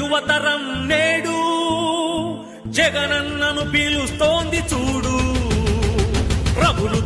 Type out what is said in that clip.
యువతరం నేడు జగనన్నను పీలుస్తోంది చూడు. ప్రభులు